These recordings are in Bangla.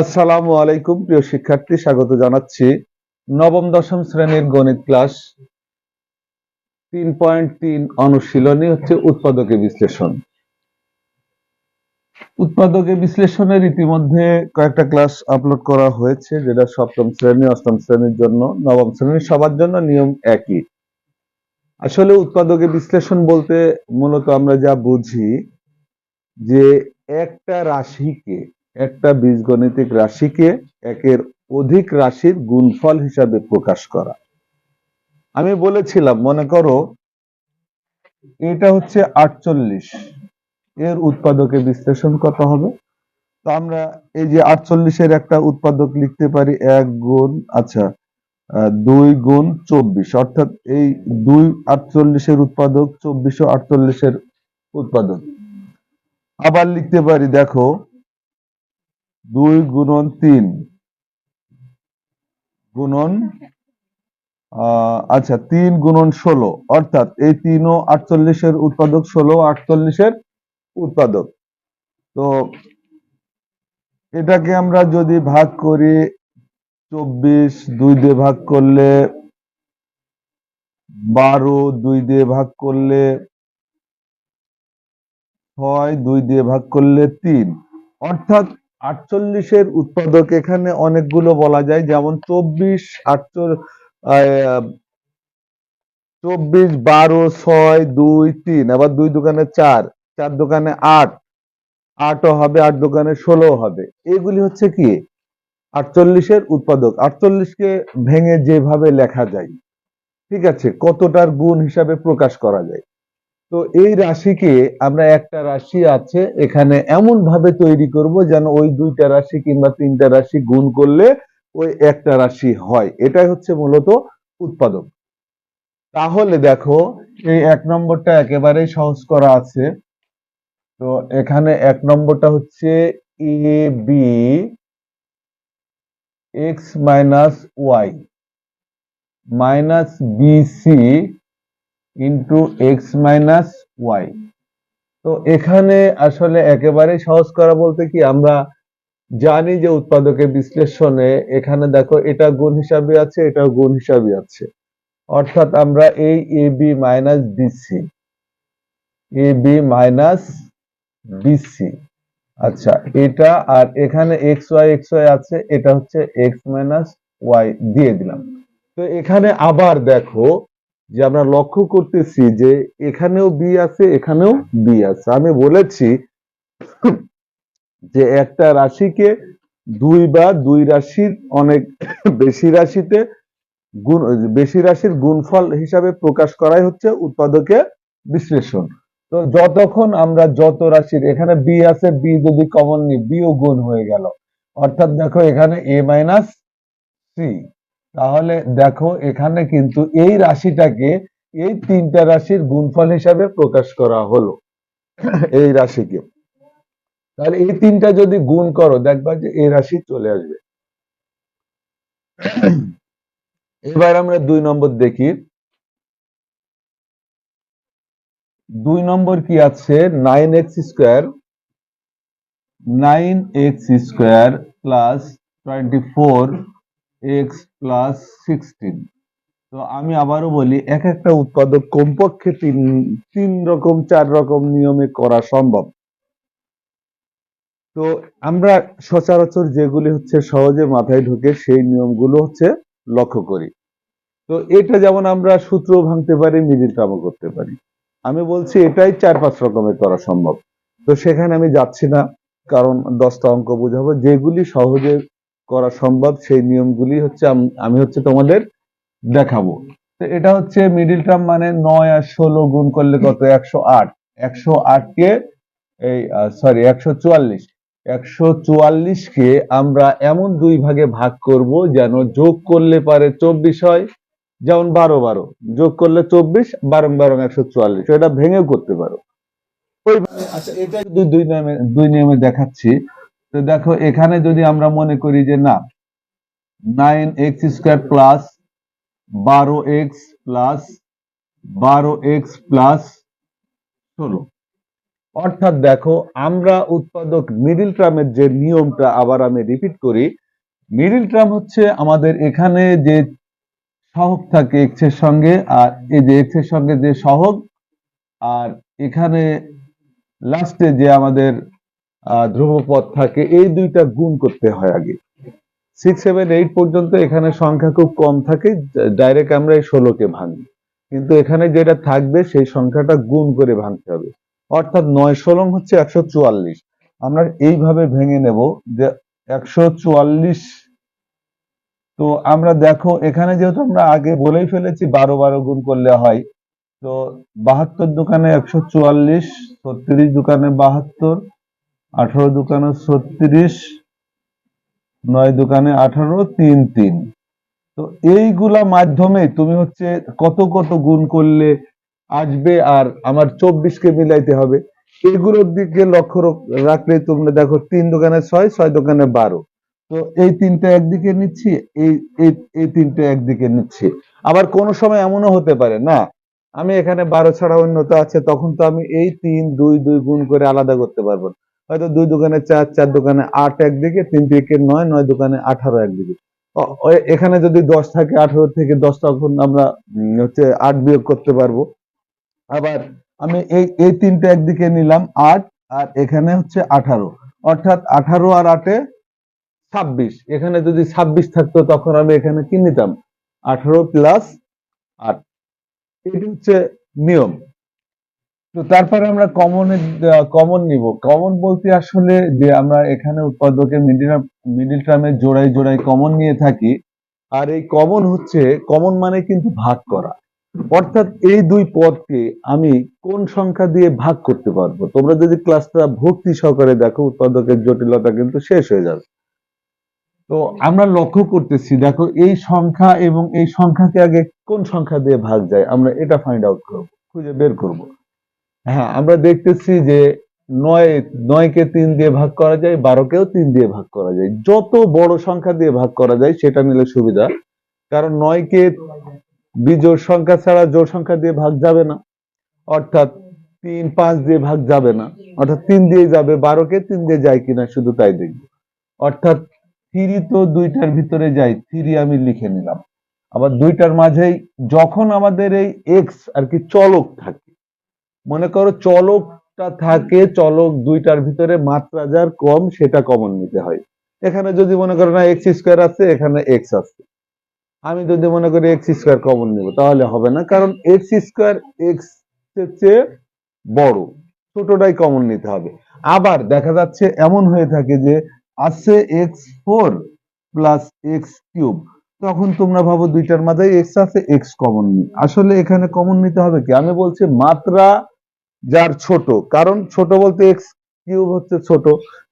আসসালামু আলাইকুম, প্রিয় শিক্ষার্থী, স্বাগত জানাচ্ছি নবম, দশম শ্রেণির গণিত ক্লাস তিন পয়েন্ট তিন অনুশীলনী হচ্ছে উৎপাদকে বিশ্লেষণ। উৎপাদকে বিশ্লেষণের ইতিমধ্যে কয়েকটা ক্লাস আপলোড করা হয়েছে, যেটা সপ্তম শ্রেণি, অষ্টম শ্রেণির জন্য, নবম শ্রেণির সবার জন্য নিয়ম একই। আসলে উৎপাদকে বিশ্লেষণ বলতে মূলত আমরা যা বুঝি যে একটা রাশিকে একটা বীজগণিতিক রাশিকে একের অধিক রাশির গুণফল হিসাবে প্রকাশ করা। আমি বলেছিলাম, মনে করো, এটা হচ্ছে আটচল্লিশ। এর উৎপাদকে বিশ্লেষণ কত হবে? তো আমরা এই যে আটচল্লিশের একটা উৎপাদক লিখতে পারি এক গুণ আচ্ছা দুই গুণ চব্বিশ। অর্থাৎ এই দুই আটচল্লিশের উৎপাদক চব্বিশ আটচল্লিশের উৎপাদক। আবার লিখতে পারি, দেখো দুই গুণন তিন। গুণন আচ্ছা তিন গুণন ষোলো। অর্থাৎ এই তিন ও আটচল্লিশের উৎপাদক, ষোলো আটচল্লিশের উৎপাদক। তো এটাকে আমরা যদি ভাগ করি, চব্বিশ দুই দিয়ে ভাগ করলে বারো, দুই দিয়ে ভাগ করলে ছয়, দুই দিয়ে ভাগ করলে তিন। অর্থাৎ আটচল্লিশের উৎপাদক এখানে অনেকগুলো বলা যায়, যেমন চব্বিশ আটচল্লিশ চব্বিশ, বারো, ছয়, দুই, তিন, আবার দুই দোকানে চার চার দোকানে আট, আটও হবে, আট দোকানে ষোলো হবে। এগুলি হচ্ছে কি? আটচল্লিশের উৎপাদক। আটচল্লিশকে ভেঙে যেভাবে লেখা যায়, ঠিক আছে, কতটার গুণ হিসাবে প্রকাশ করা যায়। তো এই রাশিকে আমরা একটা রাশি আছে, এখানে এমন ভাবে তৈরি করব যেন ওই দুইটা রাশি কিংবা তিনটা রাশি গুণ করলে ওই একটা রাশি হয়। এটাই হচ্ছে মূলত উৎপাদক। তাহলে দেখো, এই এক নম্বরটা একেবারেই সহজ করা আছে। তো এখানে এক নম্বরটা হচ্ছে A, B, X minus Y, minus B C into X minus Y তো এখানে আসলে একেবারে সহজ করা বলতে কি, আমরা জানি যে উৎপাদকের বিশ্লেষণে এখানে দেখো এটা গুণ হিসাবে আছে, এটাও গুণ হিসাবে আছে। অর্থাৎ আমরা এই A B minus B C A B minus B C আচ্ছা এটা আর এখানে এক্স ওয়াই এক্স ওয়াই আছে, এটা হচ্ছে এক্স মাইনাস ওয়াই দিয়ে দিলাম। তো এখানে আবার দেখো যে আমরা লক্ষ্য করতেছি যে এখানেও বি আছে, এখানেও বি আছে। আমি বলেছি যে একটা রাশিকে দুই বা দুই রাশির অনেক বেশি রাশিতে গুণ, বেশি রাশির গুণফল হিসাবে প্রকাশ করাই হচ্ছে উৎপাদকে বিশ্লেষণ। তো যতক্ষণ আমরা যত রাশির, এখানে বি আছে বি যদি কমন নিই বিও গুণ হয়ে গেল। অর্থাৎ দেখো এখানে এ মাইনাস সি তাহলে দেখো এখানে কিন্তু এই রাশিটাকে এই তিনটা রাশির গুণফল হিসাবে প্রকাশ করা হলো। এই রাশিকে। তাহলে এই তিনটা যদি গুণ করো, দেখবা যে এই রাশি চলে আসবে। এবার আমরা দুই নম্বর দেখি। দুই নম্বর কি আছে? Nine X square, nine X square plus twenty four X plus sixteen তো আমি আবারও বলি, এক একটা উৎপাদক কমপক্ষে তিন তিন রকম, চার রকম নিয়মে করা সম্ভব। তো আমরা সচরাচর যেগুলি হচ্ছে সহজে মাথায় ঢুকে সেই নিয়মগুলো হচ্ছে লক্ষ্য করি। তো এটা যেমন আমরা সূত্র ভাঙতে পারি, মিডিল টার্মও করতে পারি। আমি বলছি এটাই চার পাঁচ রকমের করা সম্ভব। তো সেখানে আমি যাচ্ছি না, কারণ দশটা অঙ্ক বুঝাবো। যেগুলি সহজে করা সম্ভব, সেই নিয়মগুলি হচ্ছে আমি হচ্ছে তোমাদের দেখাবো। এটা হচ্ছে মিডিল টার্ম মানে নয় আর ষোলো গুণ করলে কত? একশো আট। একশো আটকে এই সরি একশো চুয়াল্লিশ। একশো চুয়াল্লিশকে আমরা এমন দুই ভাগে ভাগ করব যেন যোগ করলে পারে চব্বিশ হয়, যেমন বারো বারো। যোগ করলে চব্বিশ, বারং বারং একশো চুয়াল্লিশ। এটা ভেঙেও করতে পারো। আচ্ছা এটা দুই নিয়মে দুই নিয়মে দেখাচ্ছি তো দেখো, এখানে যদি আমরা মনে করি যে না নাইন এক্স স্কোয়ার প্লাস বারো এক্স প্লাস বারো এক্স প্লাস ষোলো। অর্থাৎ দেখো, আমরা উৎপাদক মিডিল টার্মের যে নিয়মটা আবার আমি রিপিট করি মিডিল টার্ম হচ্ছে আমাদের এখানে যে সহগ থাকে এক্সের সঙ্গে, আর এই যে এক্সের সঙ্গে যে সহগ, আর এখানে লাস্টে যে আমাদের ধ্রুবপদ থাকে, এই দুইটা গুণ করতে হয় আগে। সিক্স সেভেন এইট পর্যন্ত এখানে সংখ্যা খুব কম থাকে ডাইরেক্ট আমরা এই ষোলোকে ভাঙি। কিন্তু এখানে যেটা থাকবে, সেই সংখ্যাটা গুণ করে ভাঙতে হবে। অর্থাৎ নয় ষোলং হচ্ছে একশো চুয়াল্লিশ। আমরা এইভাবে ভেঙে নেব যে একশো চুয়াল্লিশ, তো আমরা দেখো, এখানে যেহেতু আমরা আগে বলেই ফেলেছি, বারো বারো গুণ করলে হয়, তো বাহাত্তর দোকানে একশো চুয়াল্লিশ, ছত্রিশ দোকানে বাহাত্তর আঠারো দোকানে ছত্রিশ, নয় দোকানে আঠারো, তিন তিন। তো এইগুলা মাধ্যমে তুমি হচ্ছে কত কত গুণ করলে আসবে আর আমার চব্বিশকে মিলাইতে হবে। এগুলোর দিকে লক্ষ্য রাখলে তোমরা দেখো তিন দোকানে ছয় ছয় দোকানে বারো। তো এই তিনটা একদিকে নিচ্ছি এই এই তিনটা একদিকে নিচ্ছি। আবার কোনো সময় এমনও হতে পারে, না? আমি এখানে বারো ছাড়া অন্যতা আছে, তখন তো আমি এই তিন, দুই দুই গুণ করে আলাদা করতে পারব না। হয়তো দুই দোকানে চার চার দোকানে আট একদিকে, তিন দিকে নয় নয় দোকানে আঠারো একদিকে। এখানে যদি দশ থাকে আঠারো থেকে দশ, তখন আমরা হচ্ছে আট বিয়োগ করতে পারব। আবার আমি এই এই তিনটা একদিকে নিলাম আট, আর এখানে হচ্ছে আঠারো। অর্থাৎ আঠারো আর আটে ছাব্বিশ। এখানে যদি ছাব্বিশ থাকতো, তখন আমি এখানে কি নিতাম? আঠারো প্লাস আট। এটি হচ্ছে নিয়ম। তো তারপরে আমরা কমনের কমন নিব। কমন বলতে আসলে যে আমরা এখানে উৎপাদকের মিডিল মিডিল টার্মের জোড়ায় জোড়ায় কমন নিয়ে থাকি। আর এই কমন হচ্ছে কমন মানে কিন্তু ভাগ করা। অর্থাৎ এই দুই পদকে আমি কোন সংখ্যা দিয়ে ভাগ করতে পারব? তোমরা যদি ক্লাসটা ভক্তি সহকারে দেখো, উৎপাদকের জটিলতা কিন্তু শেষ হয়ে যাবে। তো আমরা লক্ষ্য করতেছি, দেখো এই সংখ্যা এবং এই সংখ্যাকে আগে কোন সংখ্যা দিয়ে ভাগ যায়? আমরা এটা ফাইন্ড আউট করব, খুঁজে বের করব। হ্যাঁ আমরা দেখতেছি যে নয়, নয়কে তিন দিয়ে ভাগ করা যায়, বারোকেও তিন দিয়ে ভাগ করা যায়। যত বড় সংখ্যা দিয়ে ভাগ করা যায়, সেটা নিলে সুবিধা। কারণ নয়কে বিজোড় সংখ্যা ছাড়া জোড় সংখ্যা দিয়ে ভাগ যাবে না। অর্থাৎ তিন, পাঁচ দিয়ে ভাগ যাবে না। অর্থাৎ তিন দিয়ে যাবে, বারোকে তিন দিয়ে যায় কিনা শুধু তাই দেখব। অর্থাৎ থ্রি তো দুইটার ভিতরে যায়, থ্রি আমি লিখে নিলাম। আবার দুইটার মাঝেই যখন আমাদের এই এক্স আর কি চলক থাকে মনে করো চলকটা থাকে, চলক দুইটার ভিতরে মাত্রা যার কম, সেটা কমন নিতে হয়। এখানে যদি মনে করো না এক্স স্কোয়ার আছে, এখানে এক্স আছে। আমি যদি মনে করি এক্স স্কোয়ার কমন নিব, তাহলে হবে না। কারণ এক্স স্কোয়ার এক্সের চেয়ে বড়, ছোটটাই কমন নিতে হবে। আবার দেখা যাচ্ছে এমন হয়ে থাকে যে আছে X four plus X cube তখন তোমরা ভাবো দুইটার মাঝে এক্স আছে এক্স কমন নি আসলে এখানে কমন নিতে হবে কি? আমি বলছি মাত্রা যার ছোট। কারণ ছোট বলতে এক্স কিউব হচ্ছে ছোট,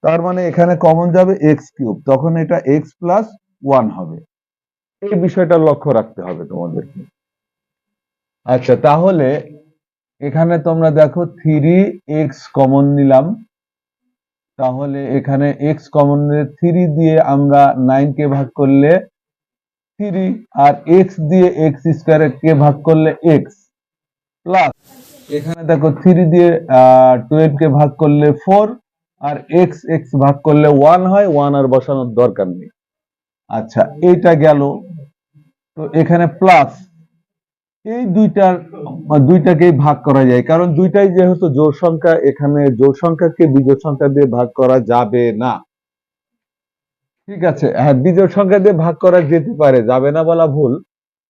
তার মানে এখানে কমন যাবে এক্স কিউব তখন এটা এক্স প্লাস ওয়ান হবে। এই বিষয়টা লক্ষ্য রাখতে হবে তোমাদেরকে। আচ্ছা তাহলে এখানে তোমরা দেখো থ্রি এক্স কমন নিলাম। তাহলে এখানে এক্স কমন থ্রি দিয়ে আমরা নাইন কে ভাগ করলে থ্রি আর এক্স দিয়ে এক্স স্কোয়ার কে ভাগ করলে এক্স প্লাস এখানে দেখো থ্রি দিয়ে টুয়েলভ কে ভাগ করলে ফোর আর এক্স এক্স ভাগ করলে ওয়ান হয় ওয়ান আর বসানোর দরকার নেই। আচ্ছা এইটা গেল। তো এখানে প্লাস এই দুইটার, দুইটাকেই ভাগ করা যায়। কারণ দুইটাই যেহেতু জোর সংখ্যা, এখানে জোর সংখ্যাকে বিজোড় সংখ্যা দিয়ে ভাগ করা যাবে না। ঠিক আছে হ্যাঁ বিজোড় সংখ্যা দিয়ে ভাগ করা যেতে পারে, যাবে না বলা ভুল।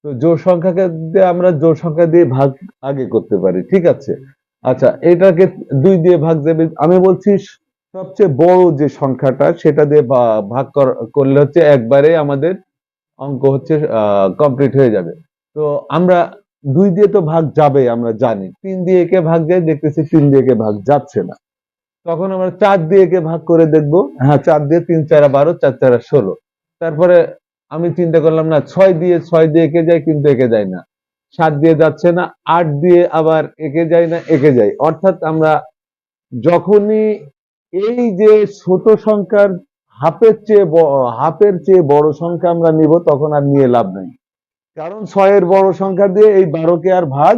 তো জোর সংখ্যাকে আমরা জোর সংখ্যা দিয়ে ভাগ আগে করতে পারি, ঠিক আছে? আচ্ছা এটাকে দুই দিয়ে ভাগ যাবে আমি বলছি সবচেয়ে বড় যে সংখ্যাটা, সেটা দিয়ে ভাগ কর- করলে হচ্ছে একবারে আমাদের অঙ্ক হচ্ছে কমপ্লিট হয়ে যাবে। তো আমরা দুই দিয়ে তো ভাগ যাবে, আমরা জানি। তিন দিয়ে একে ভাগ যায়, দেখতেছি তিন দিয়ে একে ভাগ যাচ্ছে না। তখন আমরা চার দিয়ে একে ভাগ করে দেখব। হ্যাঁ চার দিয়ে তিন, চারা, বারো, চার, চারা, ষোলো। তারপরে আমি চিন্তা করলাম, না, ছয় দিয়ে ছয় দিয়ে একে যায় কিন্তু একে যায় না। সাত দিয়ে যাচ্ছে না, আট দিয়ে আবার একে যায় না, একে যায়। অর্থাৎ আমরা যখনই এই যে ছোট সংখ্যার হাফের চেয়ে হাফের চেয়ে বড় সংখ্যা আমরা নিব, তখন আর নিয়ে লাভ নাই। কারণ ছয়ের বড় সংখ্যা দিয়ে এই বারোকে আর ভাগ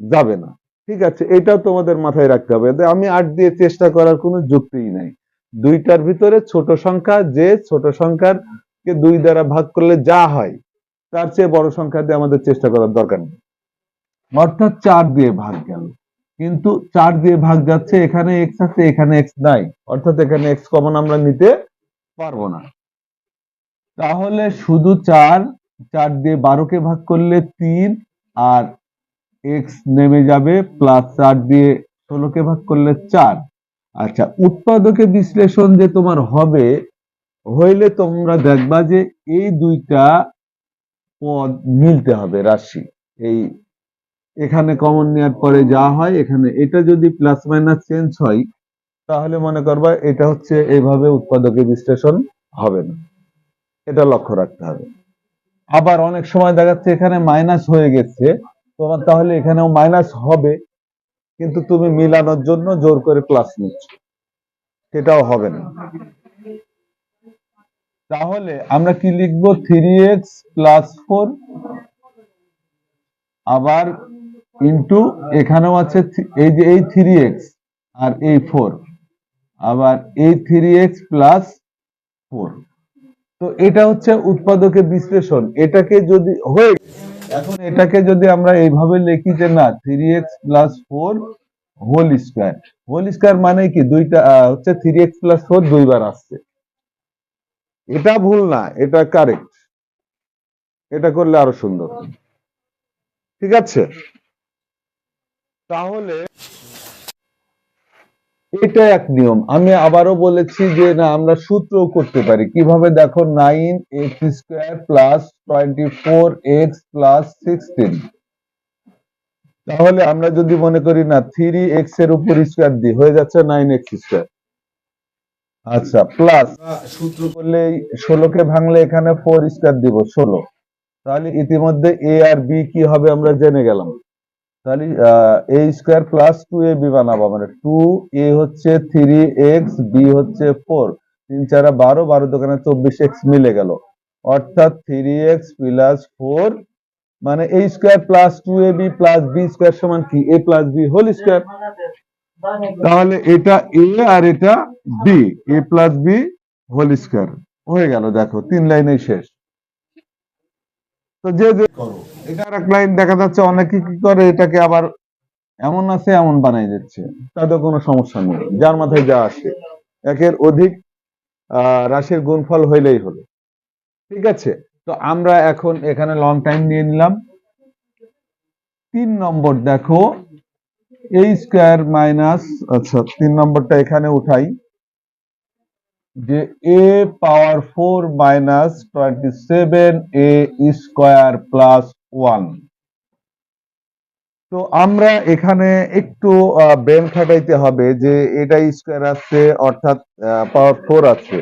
যাবে না। ঠিক আছে, এটাও তোমাদের মাথায় রাখতে হবে। আমি আট দিয়ে চেষ্টা করার কোনো যুক্তিই নাই। দুইটার ভিতরে ছোট সংখ্যা যে ছোট সংখ্যার কে দুই দ্বারা ভাগ করলে যা হয়, তার চেয়ে বড় সংখ্যা দিয়ে আমাদের চেষ্টা করার দরকার নেই। অর্থাৎ চার দিয়ে ভাগ গেল। কিন্তু চার দিয়ে ভাগ যাচ্ছে, এখানে এক্স আছে, এখানে এক্স নাই। অর্থাৎ এখানে এক্স কমন আমরা নিতে পারব না। তাহলে শুধু চার চার দিয়ে বারোকে ভাগ করলে তিন, আর এক্স নেমে যাবে প্লাস চার দিয়ে ষোলোকে ভাগ করলে চার। আচ্ছা উৎপাদকে বিশ্লেষণ যে তোমার হবে হইলে তোমরা দেখবা যে এই দুইটা পদ মিলতে হবে রাশি। এই এখানে কমন নেওয়ার পরে যা হয়, এখানে এটা যদি প্লাস মাইনাস চেঞ্জ হয়, তাহলে মনে করবা এটা হচ্ছে এইভাবে উৎপাদকে বিশ্লেষণ হবে না। এটা লক্ষ্য রাখতে হবে। আবার অনেক সময় দেখাচ্ছে এখানে মাইনাস হয়ে গেছে, তোমার তাহলে এখানেও মাইনাস হবে, কিন্তু তুমি মিলানোর জন্য জোর করে প্লাস নিচ্ছ। সেটাও হবে না। তাহলে আমরা কি লিখব? থ্রি এক্স প্লাস ফোর আবার ইন্টু এখানেও আছে এই যে এই থ্রি এক্স আর এই ফোর আবার এই থ্রি এক্স প্লাস ফোর তো এটা হচ্ছে উৎপাদকের বিশ্লেষণ। এটাকে যদি, হয়ে এখন এটাকে যদি আমরা এইভাবে লিখি যে না three X plus four whole square whole square মানে কি? দুইটা হচ্ছে থ্রি এক্স প্লাস ফোর দুইবার আসছে। এটা ভুল না, এটা কারেক্ট এটা করলে আরও সুন্দর। ঠিক আছে? তাহলে এটা এক নিয়ম। আমি আবারও বলেছি যে না, আমরা সূত্র করতে পারি। কীভাবে? দেখো nine X square plus twenty four X plus sixteen তাহলে আমরা যদি মনে করি না থ্রি এক্সের উপর স্কোয়ার দিই, হয়ে যাচ্ছে নাইন এক্স স্কোয়ার আচ্ছা প্লাস সূত্র করলে ষোলোকে ভাঙলে এখানে ফোর স্কোয়ার দিব, ষোলো। তাহলে ইতিমধ্যে এ আর বি কি হবে আমরা জেনে গেলাম। তাহলে A square plus two A B বানাবো মানে টু এ হচ্ছে থ্রি এক্স বি হচ্ছে ফোর তিন, চারা, বারো বারো দোকানে চব্বিশ এক্স মিলে গেল। অর্থাৎ থ্রি এক্স প্লাস ফোর মানে A square plus two A B plus B square সমান কি? A plus B whole square তাহলে এটা এ আর এটা B A plus B whole square হয়ে গেল, দেখো, তিন লাইনে শেষ। তো যে যে এটা আর এক লাইন দেখা যাচ্ছে, অনেকে কি করে, এটাকে আবার এমন আছে, এমন বানাই দিচ্ছে। তাদের কোনো সমস্যা নেই, যার মাথায় যা আসে। একের অধিক রাশির গুণফল হইলেই হলো ঠিক আছে? তো আমরা এখন এখানে লং টাইম নিয়ে নিলাম। তিন নম্বর দেখো এ স্কোয়ার মাইনাস আচ্ছা তিন নম্বরটা এখানে উঠাই, যে A power four minus twenty seven A square plus one. তো আমরা এখানে একটু ব্রেন খাটাইতে হবে যে এটা স্কোয়ার আছে, অর্থাৎ পাওয়ার ফোর আছে।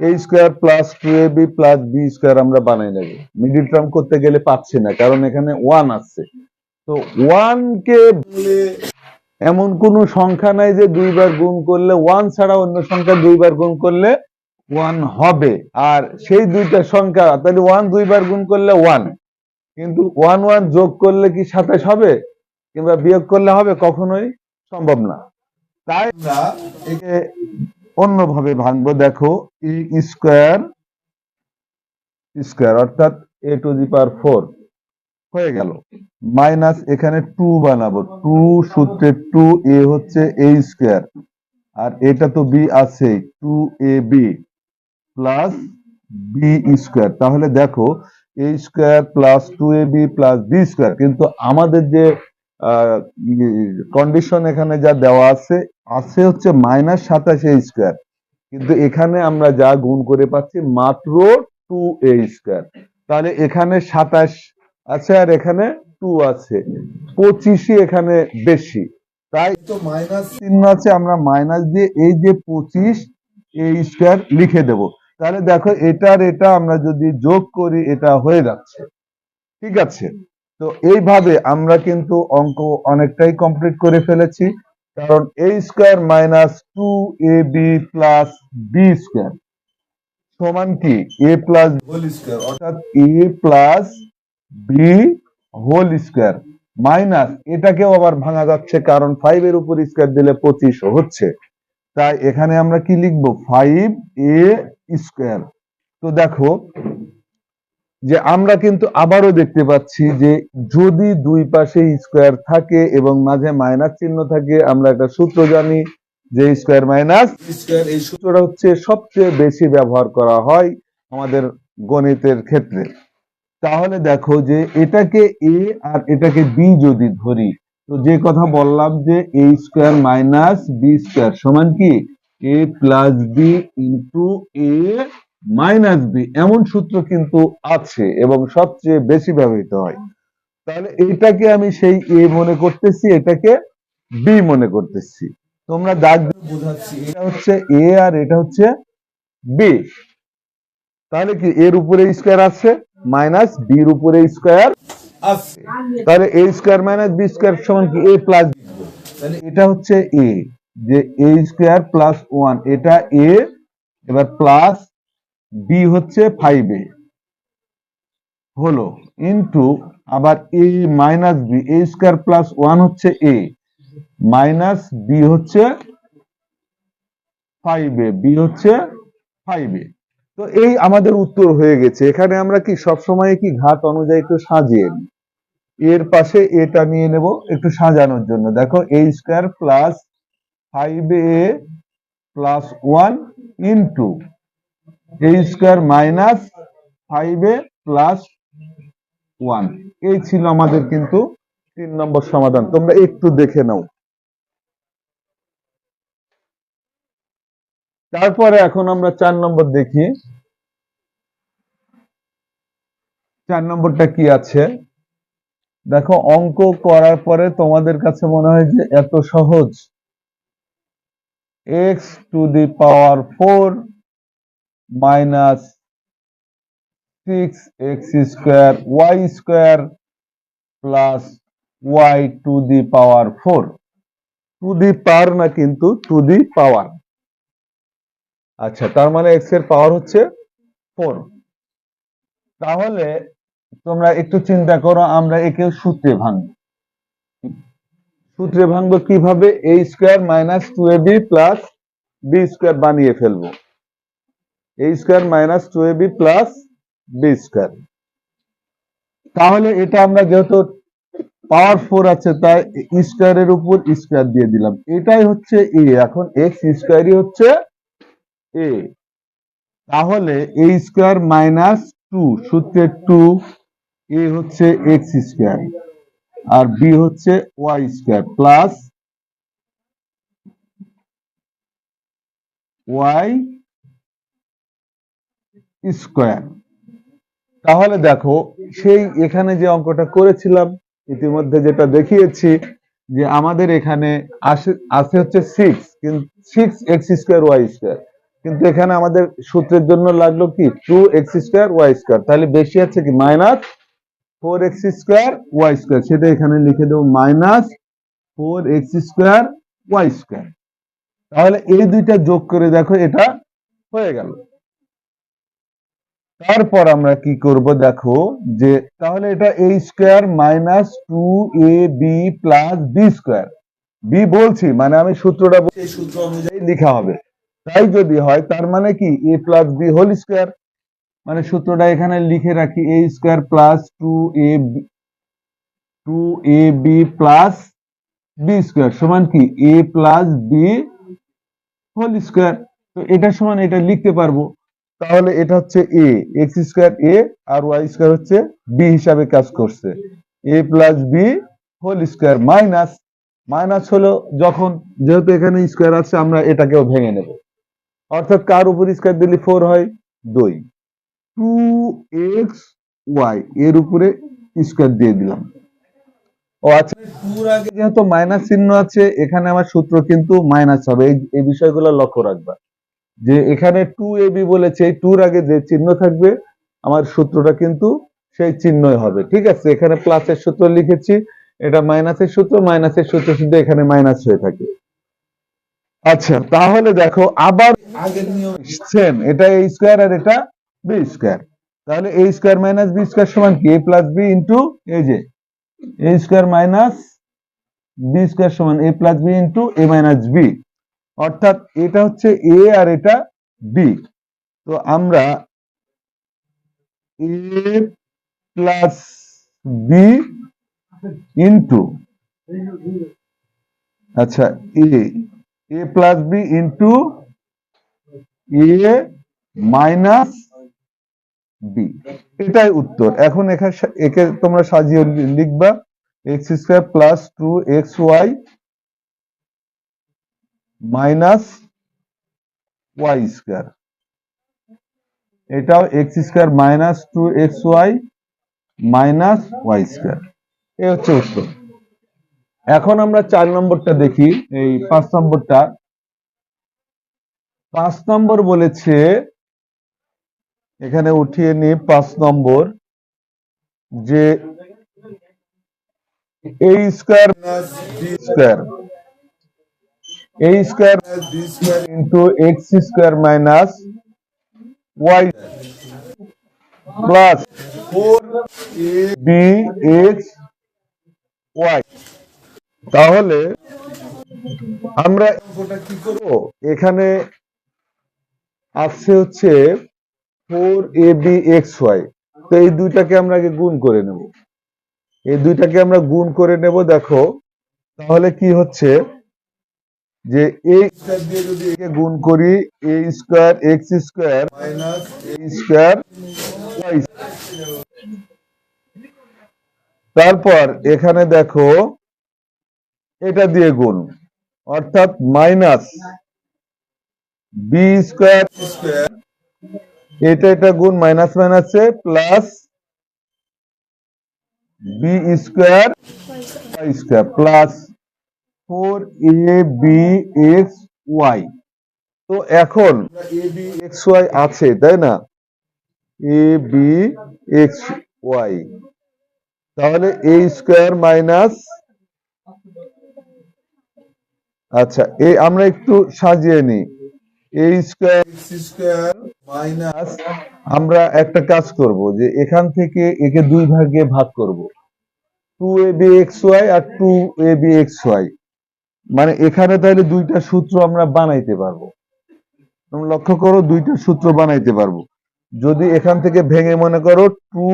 A square plus two A B plus B square আমরা বানাই নেব। মিডিল টার্ম করতে গেলে পাচ্ছি না, কারণ এখানে ওয়ান আছে। তো ওয়ান কে এমন কোন সংখ্যা নাই যে দুইবার গুণ করলে ওয়ান ছাড়া অন্য সংখ্যা দুইবার গুণ করলে ওয়ান হবে। আর সেই দুইটা সংখ্যা, তাহলে ওয়ান দুইবার গুণ করলে ওয়ান কিন্তু ওয়ান ওয়ান যোগ করলে কি সাতাশ হবে? কিংবা বিয়োগ করলে হবে? কখনোই সম্ভব না। তাই আমরা একে অন্যভাবে ভাঙবো। দেখো ই স্কোয়ার স্কোয়ার অর্থাৎ এ টু দি পাওয়ার ফোর হয়ে গেল। মাইনাস এখানে টু বানাবো। টু সূত্রে টু এ হচ্ছে এ স্কোয়ার আর এটা তো বি আছে two A B plus B square তাহলে দেখো A square plus two A B plus B square কিন্তু আমাদের যে কন্ডিশন এখানে যা দেওয়া আছে আছে হচ্ছে মাইনাস সাতাশ এ স্কোয়ার কিন্তু এখানে আমরা যা গুণ করে পাচ্ছি, মাত্র টু এ স্কোয়ার তাহলে এখানে সাতাশ আছে আর এখানে টু আছে, পঁচিশই এখানে বেশি। তাই তো মাইনাস চিহ্ন আছে, আমরা মাইনাস দিয়ে এই যে পঁচিশ, এই স্কোয়ার লিখে দেব। তাহলে দেখো, এটার এটা আমরা যদি যোগ করি, এটা হয়ে যাচ্ছে। ঠিক আছে? তো এইভাবে আমরা কিন্তু অঙ্ক অনেকটাই কমপ্লিট করে ফেলেছি। কারণ A square minus two A B plus B square সমান কি? এ প্লাস হোল স্কোয়ার অর্থাৎ A plus B whole square minus এটাকেও আবার ভাঙা যাচ্ছে কারণ ফাইভ এর উপর স্কোয়ার দিলে পঁচিশ হচ্ছে। তাই এখানে আমরা কি লিখব? ফাইভ এ স্কোয়ার তো দেখো, যে আমরা কিন্তু আবারও দেখতে পাচ্ছি যে যদি দুই পাশে স্কোয়ার থাকে এবং মাঝে মাইনাস চিহ্ন থাকে, আমরা একটা সূত্র জানি যে স্কোয়ার মাইনাস স্কোয়ার এই সূত্রটা হচ্ছে সবচেয়ে বেশি ব্যবহার করা হয় আমাদের গণিতের ক্ষেত্রে। তাহলে দেখো যে এটাকে এ আর এটাকে বি যদি ধরি, তো যে কথা বললাম যে A square minus B square সমান কি? A plus B into A minus B এমন সূত্র কিন্তু আছে এবং সবচেয়ে বেশি ব্যবহৃত হয়। তাহলে এটাকে আমি সেই এ মনে করতেছি, এটাকে বি মনে করতেছি। তোমরা দাগ বোঝাচ্ছি, এটা হচ্ছে এ আর এটা হচ্ছে বি তাহলে কি এর উপরে স্কোয়ার আছে? মাইনাস বির উপরে স্কোয়ার। তাহলে A square minus B square সমান কি? এ প্লাস তাহলে এটা হচ্ছে এ, যে এ স্কোয়ার প্লাস ওয়ান, এটা এ, এবার প্লাস বি হচ্ছে ফাইভ এ। হলো ইন্টু আবার A minus B, A square plus one হচ্ছে এ, মাইনাস বি হচ্ছে ফাইভ এ, বি হচ্ছে ফাইভ এ। তো এই আমাদের উত্তর হয়ে গেছে। এখানে আমরা কি সব সময় কি ঘাত অনুযায়ী একটু সাজিয়ে এর পাশে এটা নিয়ে নেব একটু সাজানোর জন্য। দেখো A square plus five A plus one into A square minus five A plus one এই ছিল আমাদের কিন্তু তিন নম্বর সমাধান। তোমরা একটু দেখে নাও। তারপরে এখন আমরা চার নম্বর দেখি। চার নম্বরটা কি আছে? দেখো, অঙ্ক করার পরে তোমাদের কাছে মনে হয় যে এত সহজ। X to the power four minus six X square Y square plus Y to the power four to the power না কিন্তু টু দি পাওয়ার আচ্ছা তার মানে এক্সের পাওয়ার হচ্ছে ফোর তাহলে তোমরা একটু চিন্তা করো, আমরা একে সূত্রে ভাঙবো। সূত্রে ভাঙবো কীভাবে? A square minus two A B plus B square বানিয়ে ফেলব। A square minus two A B plus B square তাহলে এটা আমরা যেহেতু পাওয়ার ফোর আছে, তাই স্কোয়ারের উপর স্কোয়ার দিয়ে দিলাম। এটাই হচ্ছে এ এখন এক্স স্কোয়ারই হচ্ছে এ তাহলে এ স্কোয়ার মাইনাস টু সূত্রে টু এ হচ্ছে এক্স স্কোয়ার আর বি হচ্ছে Y square plus Y square তাহলে দেখো, সেই এখানে যে অঙ্কটা করেছিলাম, ইতিমধ্যে যেটা দেখিয়েছি যে আমাদের এখানে আসে হচ্ছে সিক্স কিন্তু six X square Y square কিন্তু এখানে আমাদের সূত্রের জন্য লাগল কি? Two X square Y square তাহলে বেশি আছে কি? Minus four X square Y square সেটা এখানে লিখে দেবো minus four X square Y square তাহলে এই দুইটা যোগ করে দেখো, এটা হয়ে গেল। তারপর আমরা কি করব দেখো, যে তাহলে এটা A square minus two A B plus B square B বলছি মানে আমি সূত্রটা সূত্র অনুযায়ী লিখা হবে। তাই যদি হয়, তার মানে কি? A plus B whole square মানে সূত্রটা এখানে লিখে রাখি A square plus two A two A B plus B square সমান কি? A plus B whole square তো এটা সমান, এটা লিখতে পারব। তাহলে এটা হচ্ছে এ এক্স স্কোয়ার এ আর ওয়াই স্কোয়ার হচ্ছে বি হিসাবে কাজ করছে। A plus B whole square minus minus হলো যখন যেহেতু এখানে স্কোয়ার আছে, আমরা এটাকেও ভেঙে নেব। অর্থাৎ কার উপর স্কোয়ার দিলে ফোর হয়? দুই। টু এক্স ওয়াই এর উপরে স্কোয়ার দিয়ে দিলাম। ও আচ্ছা টুর আগে যেহেতু মাইনাস চিহ্ন আছে, এখানে আমার সূত্র কিন্তু মাইনাস হবে। এই বিষয়গুলো লক্ষ্য রাখবা। যে এখানে টু এ বি বলেছে, এই টুর আগে যে চিহ্ন থাকবে, আমার সূত্রটা কিন্তু সেই চিহ্নই হবে। ঠিক আছে, এখানে প্লাসের সূত্র লিখেছি, এটা মাইনাসের সূত্র মাইনাসের সূত্র শুধু এখানে মাইনাস হয়ে থাকে। আচ্ছা তাহলে দেখো আবার আগের নিয়ম সেম এটা এ স্কোয়ার আর এটা বি স্কোয়ার তাহলে A square minus B square সমান কি? এ প্লাস বি ইন্টু এই যে A square minus B square সমান A plus B into A minus B অর্থাৎ এটা হচ্ছে এ আর এটা বি তো আমরা এ প্লাস বি ইন্টু আচ্ছা A A plus B into A minus B এটাই উত্তর। এখন এখানে একে তোমরা সাজিয়ে লিখবা। X square plus two X Y minus Y square এটাও X square minus two X Y minus Y square এ হচ্ছে উত্তর। এখন আমরা চার নম্বরটা দেখি, এই পাঁচ নম্বরটা। পাঁচ নম্বর বলেছে, এখানে উঠিয়ে নি পাঁচ নম্বর, যে A square square A square B square into X square minus Y plus four A B X Y তাহলে আমরা কি করব এখানে আসছে হচ্ছে four A B X Y. তো এই দুইটাকে আমরা আগে গুণ করে নেব। এই দুইটাকে আমরা গুণ করে নেব, দেখো। তাহলে কি হচ্ছে? যে গুণ করি, A square X square minus A square. তারপর এখানে দেখো এটা দিয়ে গুণ। অর্থাৎ মাইনাস বি স্কোয়ার এটা এটা গুণ মাইনাস মাইনাসে plus B square square plus four A B X Y তো এখন এ বি এক্স ওয়াই আছে, তাই না? এ বি এক্স ওয়াই তাহলে এ স্কোয়ার মাইনাস আচ্ছা এই আমরা একটু সাজিয়ে নিই। A square X square minus আমরা একটা কাজ করব যে এখান থেকে একে দুই ভাগে ভাগ করব। Two A B X Y R two A B X Y মানে এখানে তাহলে দুইটা সূত্র আমরা বানাইতে পারব। তোমরা লক্ষ্য করো দুইটা সূত্র বানাইতে পারব। যদি এখান থেকে ভেঙে মনে করো two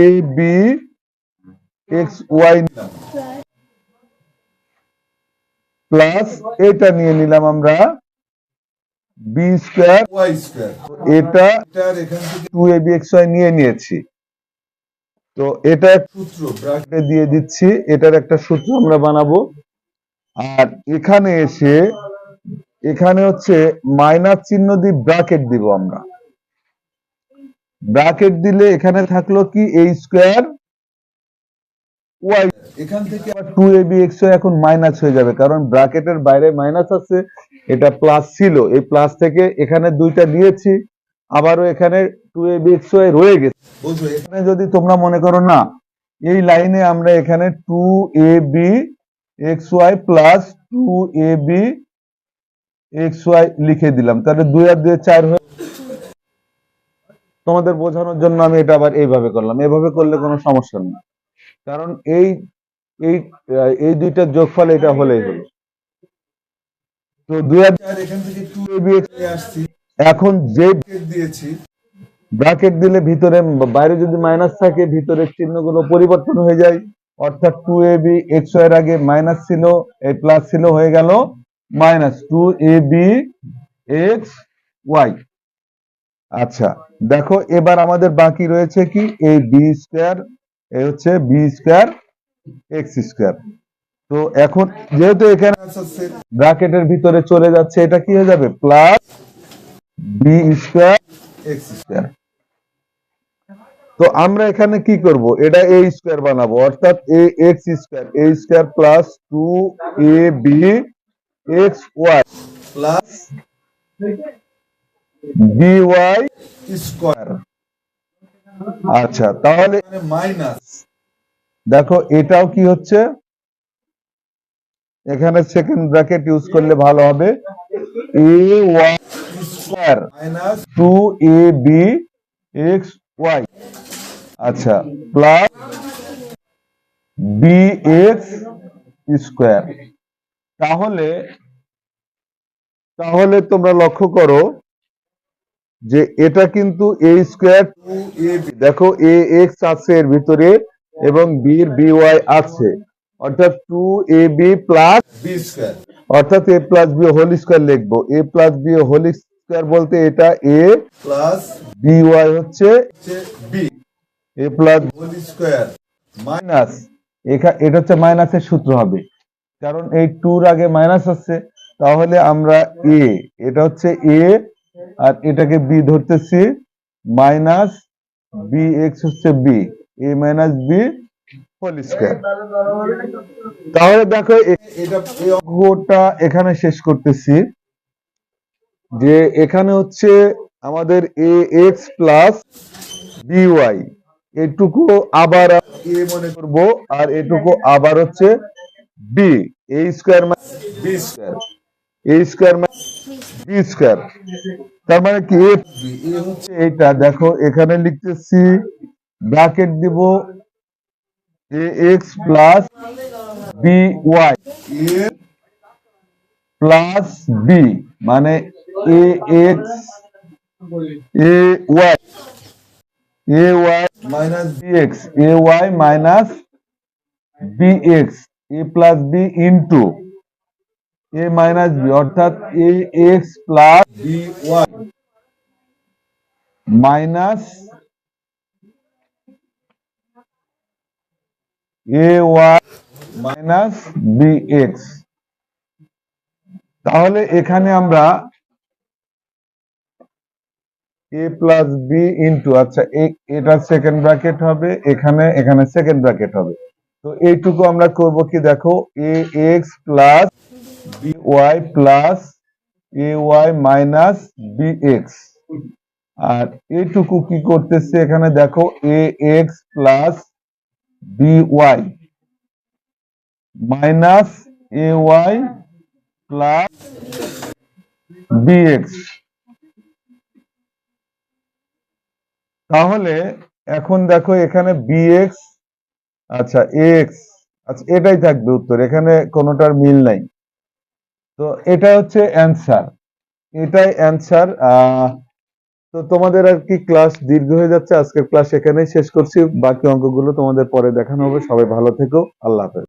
A B X Y plus এটা নিয়ে নিলাম আমরা বি স্কোয়ার ওয়াই স্কোয়ার এটা এটার two A B X Y নিয়ে নিয়েছি। তো এটা সূত্র ব্র্যাকেট ব্র্যাকেটে দিয়ে দিচ্ছি এটার একটা সূত্র আমরা বানাবো। আর এখানে এসে এখানে হচ্ছে মাইনাস চিহ্ন দিয়ে ব্র্যাকেট দিব আমরা। ব্র্যাকেট দিলে এখানে থাকল কি? এ স্কোয়ার এখান থেকে এক্স এখন মাইনাস হয়ে যাবে, কারণ বাইরে মাইনাস আছে, এটা প্লাস ছিল। এই প্লাস থেকে এখানে দুইটা দিয়েছি, আবারও এখানে রয়ে গেছে। এখানে যদি তোমরা মনে করো না, এই লাইনে আমরা এখানে two A B X Y plus two A B X Y লিখে দিলাম। তাহলে দুই আর দুই চার হয়ে তোমাদের বোঝানোর জন্য আমি এটা আবার এইভাবে করলাম। এভাবে করলে কোনো সমস্যা না কারণ এই এই এই দুইটার যোগফল এটা হলেই হলো। তো দুই আর এখান থেকে টু এ আসছি। এখন যে দিয়েছি। ব্র্যাকেট দিলে ভিতরে বাইরে যদি মাইনাস থাকে ভিতরের চিহ্নগুলো পরিবর্তন হয়ে যায়। অর্থাৎ টু এ বি এক্সের আগে মাইনাস ছিল এই প্লাস ছিল হয়ে গেল minus two A B X Y আচ্ছা দেখো এবার আমাদের বাকি রয়েছে কি? এই বি স্কোয়ার হচ্ছে বি স্কোয়ার এক্স স্কোয়ার তো এখন যেহেতু এখানে ব্র্যাকেটের ভিতরে চলে যাচ্ছে, এটা কি হয়ে যাবে? Plus B square X square তো আমরা এখানে কি করব? এটা এ স্কোয়ার বানাবো, অর্থাৎ A X square A square plus two A B X Y plus B Y square আচ্ছা তাহলে মাইনাস দেখো এটাও কি হচ্ছে? এখানে সেকেন্ড ব্র্যাকেট ইউজ করলে ভালো হবে। A Y square minus two A B X Y আচ্ছা প্লাস বি এক্স স্কোয়ার তাহলে তাহলে তোমরা লক্ষ্য করো যে এটা কিন্তু A square two A B দেখো এ এক্স আছে এর ভিতরে এবং বির বি ওয়াই আছে। অর্থাৎ two A B plus B square অর্থাৎ A plus B whole square লিখব। A plus B whole square বলতে এটা এ প্লাস বি ওয়াই হচ্ছে হচ্ছে B A plus whole square minus এটা হচ্ছে মাইনাসের সূত্র হবে। কারণ এই টুর আগে মাইনাস আছে তাহলে আমরা এ এটা হচ্ছে এ আর এটাকে বি ধরতেছি মাইনাস বি এক্স হচ্ছে B A minus B whole square তাহলে দেখো এটা এখানে শেষ করতেছি, যে এখানে হচ্ছে আমাদের এ এক্স প্লাস বিওয়াই এটুকু আবার এ মনে করব, আর এটুকু আবার হচ্ছে B A square B square A square B square তার মানে কি? এ বি হচ্ছে এইটা দেখো, এখানে লিখতেছি ব্র্যাকেট দিব A X plus B Y plus B মানে A X A Y A Y minus B X A Y minus B X A plus B into A minus B অর্থাৎ A X plus B Y minus A Y minus B X তাহলে এখানে আমরা এ প্লাস বি ইন্টু আচ্ছা এটা সেকেন্ড ব্র্যাকেট হবে, এখানে এখানে সেকেন্ড ব্র্যাকেট হবে। তো এইটুকু আমরা করব কি দেখো? A X plus B Y plus A Y minus B X আর এইটুকু কি করতেছে এখানে দেখো A X plus B minus A Y plus X তাহলে এখন দেখো এখানে বি এক্স আচ্ছা এক্স আচ্ছা এটাই থাকবে উত্তর, এখানে কোনোটার মিল নাই। তো এটা হচ্ছে অ্যান্সার এটাই অ্যান্সার তো তোমাদের আর কি ক্লাস দীর্ঘ হয়ে যাচ্ছে, আজকের ক্লাস এখানেই শেষ করছি, বাকি অঙ্কগুলো তোমাদের পরে দেখানো হবে, সবাই ভালো থেকো, আল্লাহ হাফেজ।